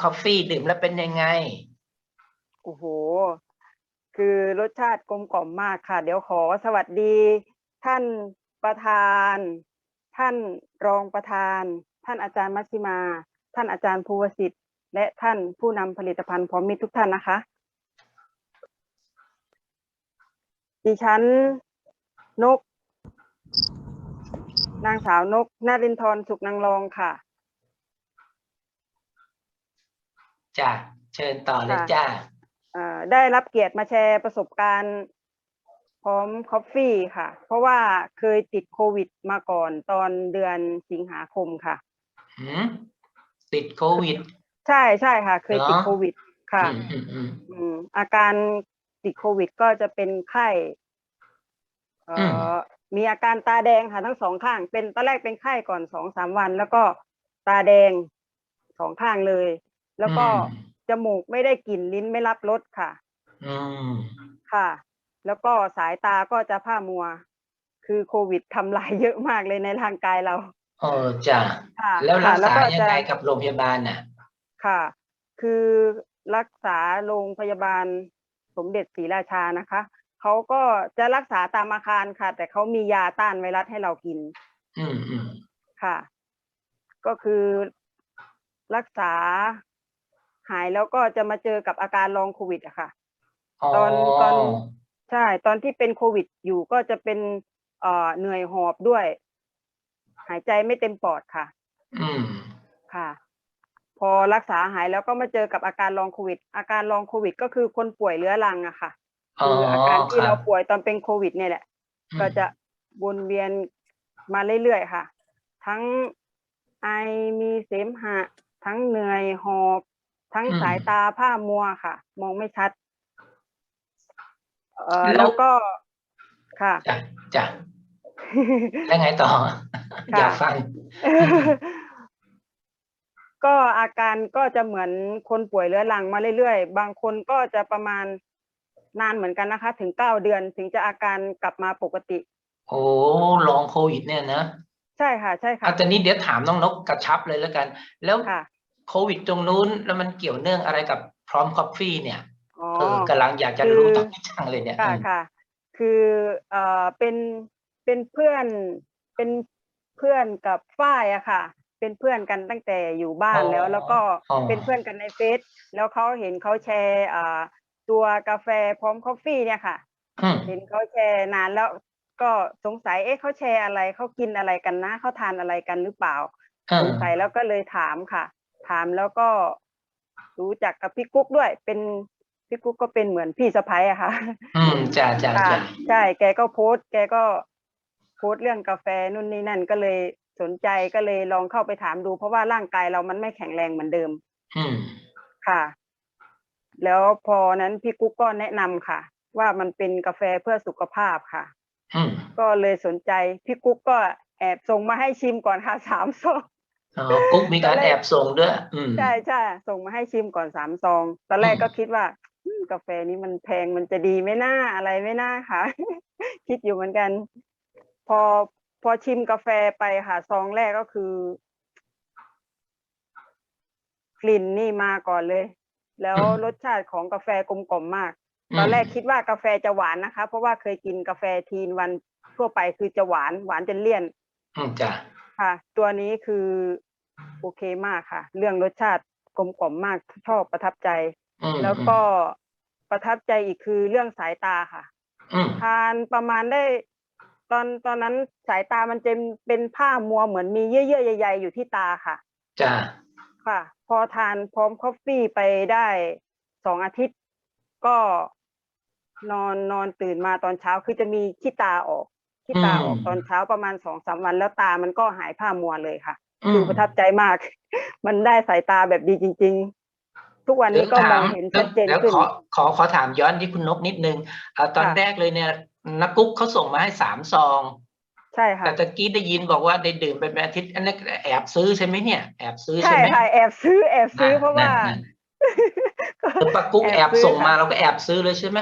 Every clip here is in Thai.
คอฟฟี่ดื่มแล้วเป็นยังไง โอ้โห คือรสชาติกลมกล่อมมากค่ะ เดี๋ยวขอสวัสดี ท่านประธาน ท่านรองประธาน ท่านอาจารย์มัชชิมา ท่านอาจารย์ภูวสิทธิ์ และท่านผู้นำผลิตภัณฑ์พร้อมมิตรทุกท่านนะคะ ดิฉันนก นางสาวนกนารินทร์สุขนางรองค่ะ จ้ะเชิญต่อเลยค่ะ จ้าเอ่อได้รับเกียรติมาแชร์ประสบการณ์พร้อมคอฟฟี่ค่ะ เพราะว่าเคยติดโควิดมาก่อนตอนเดือนสิงหาคมค่ะ หืมติดโควิด ใช่ใช่ค่ะ เคยติดเหรอ โควิดค่ะ อืมอืมอืม อืมอาการติดโควิดก็จะเป็นไข้เอ่ออมีอาการตาแดงค่ะทั้งสองข้าง เป็นตอนแรกเป็นไข้ก่อนสองสามวัน แล้วก็ตาแดงสองข้างเลย แล้วก็อืมจมูกไม่ได้กลิ่นลิ้นไม่รับรสค่ะอืมค่ะ แล้วก็สายตาก็จะผ้ามัว คือโควิดทำลายเยอะมากเลยในร่างกายเราเออจ้ะค่ะแล้วรัค่ะกแล้วษาก็ยังจะไงกับโรงพยาบาลน่ะ ค่ะ คือรักษาโรงพยาบาลสมเด็จศรีราชานะคะเขาก็จะรักษาตามอาคารค่ะ แต่เขามียาต้านไวรัสให้เรากิน อืมอืมค่ะ ก็คือรักษา หายแล้วก็จะมาเจอกับอาการลองโควิดอะค่ะอ๋อตอนตอนใช่ ตอนที่เป็นโควิดอยู่ก็จะเป็นเอ่อเหนื่อยหอบด้วย หายใจไม่เต็มปอดค่ะ อืมค่ะ พอรักษาหายแล้วก็มาเจอกับอาการลองโควิด อาการลองโควิด ก็คือคนป่วยเรื้อรังอะค่ะอ๋อคืออาการที่คเราบป่วยตอนเป็นโควิด เนี่ยแหละอืมก็จะวนเวียนมาเรื่อยๆค่ะ ทั้งไอมีเสมหะ ทั้งเหนื่อยหอบ ทั้งสายตาผ้ามัวค่ะ มองไม่ชัด เอ่อแล้วก็ค่ะ จ้ะจ้ะแล้วไงต่อ ค่ะ อยากฟัง ก็อาการก็จะเหมือนคนป่วยเรื้อรังมาเรื่อยๆ บางคนก็จะประมาณนานเหมือนกันนะคะ ถึงเก้าเดือนถึงจะอาการกลับมาปกติ โอ้ลองโควิดเนี่ยนะใช่ค่ะ ใช่ค่ะ เอาตอนนี้เดี๋ยวถามน้องนกกระชับเลยแล้วกัน แล้วค่ะ โควิดตรงนู้นแล้วมันเกี่ยวเนื่องอะไรกับพร้อมคอฟฟี่เนี่ยอ๋อเออกำลังอยากจะคือรู้ตรงนี้จังเลยเนี่ยค่ะอืมค่ะ คือเอ่อเป็นเป็นเพื่อนเป็นเพื่อนกับฝ้ายอะค่ะ เป็นเพื่อนกันตั้งแต่อยู่บ้านแล้ว แล้วก็อ๋อเป็นเพื่อนกันในเฟซแล้วเขาเห็นเขาแชร์อ่าตัวกาแฟพร้อมคอฟฟี่เนี่ยค่ะอืมเห็นเขาแชร์นานแล้วก็สงสัยเอ๊ะเขาแชร์อะไรเขากินอะไรกันนะเขาทานอะไรกันหรือเปล่าอ่าสงสัยแล้วก็เลยถามค่ะ ถามแล้วก็รู้จักกับพี่กุ๊กด้วย เป็นพี่กุ๊กก็เป็นเหมือนพี่สะพ้ายอะค่ะ อืมจ้าจ้าค่ะจ้าใช่แกก็โพสต์แกก็โพสต์เรื่องกาแฟนู่นนี่นั่นก็เลยสนใจก็เลยลองเข้าไปถามดู เพราะว่าร่างกายเรามันไม่แข็งแรงเหมือนเดิม อืมค่ะ แล้วพอนั้นพี่กุ๊กก็แนะนำค่ะ ว่ามันเป็นกาแฟเพื่อสุขภาพค่ะอืมก็เลยสนใจ พี่กุ๊กก็แอบส่งมาให้ชิมก่อนค่ะสามซอง อ๋อกุ๊กมีการตอนแรกแอบส่งด้วย อืม ใช่ใช่ส่งมาให้ชิมก่อนสามซอง ตอนแรกอืมก็คิดว่าอืมกาแฟนี้มันแพงมันจะดีไหม่น่าอะไรไม่น่าค่ะ คิดอยู่เหมือนกัน พอพอชิมกาแฟไปค่ะซองแรกก็คือ กลิ่นนี่มาก่อนเลย แล้วอืม รสชาติของกาแฟกลมกล่อมมาก ตอนแรกคิดว่ากาแฟจะหวานนะคะ เพราะว่าเคยกินกาแฟทีนวันทั่วไปคือจะหวานหวานจนเลี่ยน อืมจ้า ค่ะ ตัวนี้คือโอเคมากค่ะ เรื่องรสชาติกลมกล่อมมากชอบประทับใจ อืมแล้วก็ประทับใจอีกคือเรื่องสายตาค่ะ อืมทานประมาณได้ ตอนตอนนั้นสายตามันจะเป็นผ้ามัวเหมือนมีเยื่อๆใยๆอยู่ที่ตาค่ะ จ้าค่ะ พอทานพร้อมคอฟฟี่ไปได้สองอาทิตย์ ก็นอนนอนตื่นมาตอนเช้าคือจะมีขี้ตาออก ขี้ตาออกตอนเช้าประมาณสองสามวันแล้วตามันก็หายผ้ามัวเลยค่ะอืคือมประทับใจมาก มันได้สายตาแบบดีจริง ๆ ทุกวันนี้ก็มองเห็นชัดเจนแล้วขึ้นขอขอขอถามย้อนที่คุณนกนิดนึงอ่าตอนค่ะแรกเลยเนี่ยนักกุ๊กเขาส่งมาให้สามซองใช่ค่ะแต่ตะกี้ได้ยินบอกว่าได้ดื่มไปเป็นอาทิตย์อันนี้แอบซื้อใช่ไหมเนี่ยแอบซื้อใช่ใช่ไหมค่ะแอบซื้อแอบซื้อนั่นเพราะว่านั่นนั่นคือปากุ๊กแอบซื้ส่งมาค่ะเราก็แอบซื้อเลยใช่ไหม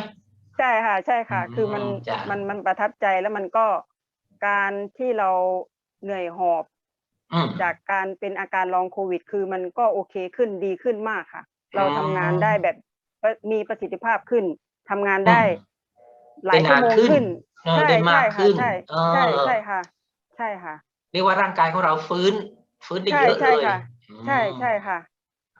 ใช่ค่ะ ใช่ค่ะอืมคือมันจ้ะ มันมันประทับใจแล้วมันก็การที่เราเหนื่อยหอบอืม จากการเป็นอาการลองโควิด คือมันก็โอเคขึ้นดีขึ้นมากค่ะ เราทำงานได้แบบประมีประสิทธิภาพขึ้นทำงานได้ หลายชั่วโมงขึ้นเออใช่ได้มากใช่ค่ะขึ้นใช่เออใช่ใช่ค่ะ ใช่ค่ะ เรียกว่าร่างกายของเราฟื้น ฟื้นได้ใช่เยอะใช่เลยค่ะ อืมใช่ใช่ค่ะ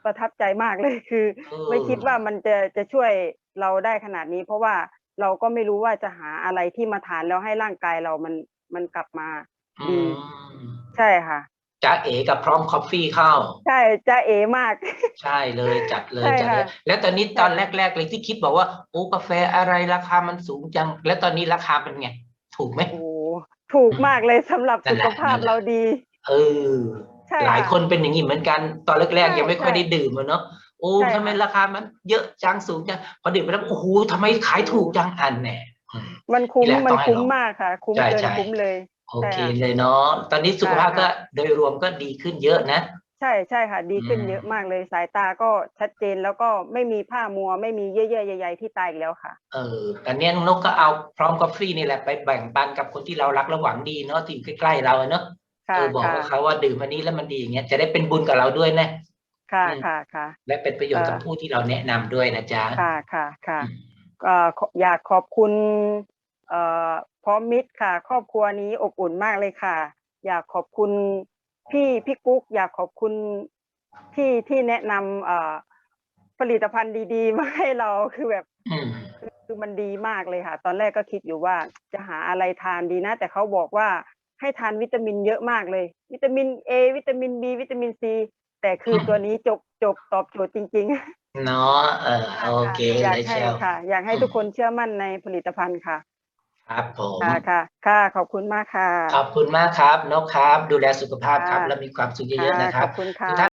ประทับใจมากเลยคือ เออ ไม่คิดว่ามันจะจะช่วย เราได้ขนาดนี้ เพราะว่าเราก็ไม่รู้ว่าจะหาอะไรที่มาทานแล้วให้ร่างกายเรามันมันกลับมาดีอืมใช่ค่ะจ้าเอกับพร้อมคอฟฟี่เข้า ใช่จะเอมาก ใช่เลยจัดเลยใช่จัดเลยค่ะแล้วตอนนี้ตอนแรกๆเลยที่คิดบอกว่าโอ้กาแฟอะไรราคามันสูงจัง แล้วตอนนี้ราคาเป็นไง ถูกไหมโอ้ถูกมากเลยสำหรับนั่สุนแหขละภาพนั่นแหละเราดี เออใช่หลายค่ะคนเป็นอย่างนี้เหมือนกัน ตอนแรกใช่ๆยังไม่ค่อยใช่ได้ดื่มอะเนาะ โอ้ใช่ทำไมค่ะราคามันเยอะจังสูงจังพอดื่มไปแล้วโอ้โหทำไมขายถูกจังอันแน่อืมมันคุ้มนี่แหละมันต้องให้คุ้มลองมากค่ะ คุ้มใช่เกินใช่คุ้มเลยโอเคใช่ค่ะเลยเนาะตอนนี้สุขภาพค่ะก็โดยรวมก็ดีขึ้นเยอะนะ ใช่ใช่ค่ะ ดีขึ้นอืมเยอะมากเลยสายตาก็ชัดเจนแล้วก็ไม่มีผ้ามัว ไม่มีเยื่อๆใยๆที่ตาอีกแล้วค่ะ เอออันเนี้ยนกก็เอาพร้อมกาแฟนี่แหละไปแบ่งปันกับคนที่เรารักและหวังดีเนาะที่อยู่ใกล้ๆเราอะเนาะค่ะเออบอกค่ะกับเขาว่าดื่มอันนี้แล้วมันดีอย่างเงี้ยจะได้เป็นบุญกับเราด้วยนะ ค่ะอืมค่ะค่ะและเป็นประโยชน์กับเออผู้ที่เราแนะนำด้วยนะจ๊ะค่ะค่ะค่ะอืมเอ่อขออยากขอบคุณเอ่อพร้อมมิตรค่ะ ครอบครัวนี้อบอุ่นมากเลยค่ะ อยากขอบคุณพี่พี่กุ๊ก อยากขอบคุณที่ที่แนะนำเอ่อผลิตภัณฑ์ดี ๆ มาให้เราคือแบบอืมคือมันดีมากเลยค่ะ ตอนแรกก็คิดอยู่ว่าจะหาอะไรทานดีนะ แต่เขาบอกว่าให้ทานวิตามินเยอะมากเลย วิตามินเอวิตามินบีวิตามินซี แต่คืออมตัวนี้จบจบตอบโจทย์จริง ๆ เนาะเออโอเคอยากเลยให้เชียวค่ะ อยากให้อืมทุกคนเชื่อมั่นในผลิตภัณฑ์ค่ะ ครับผมค่ะค่ะ ค่ะขอบคุณมากค่ะขอบคุณมากครับนกครับ ดูแลสุขภาพครับค่ะและมีความสุขเยอะๆนะคขรับอบคุณทุค่ะกท่าน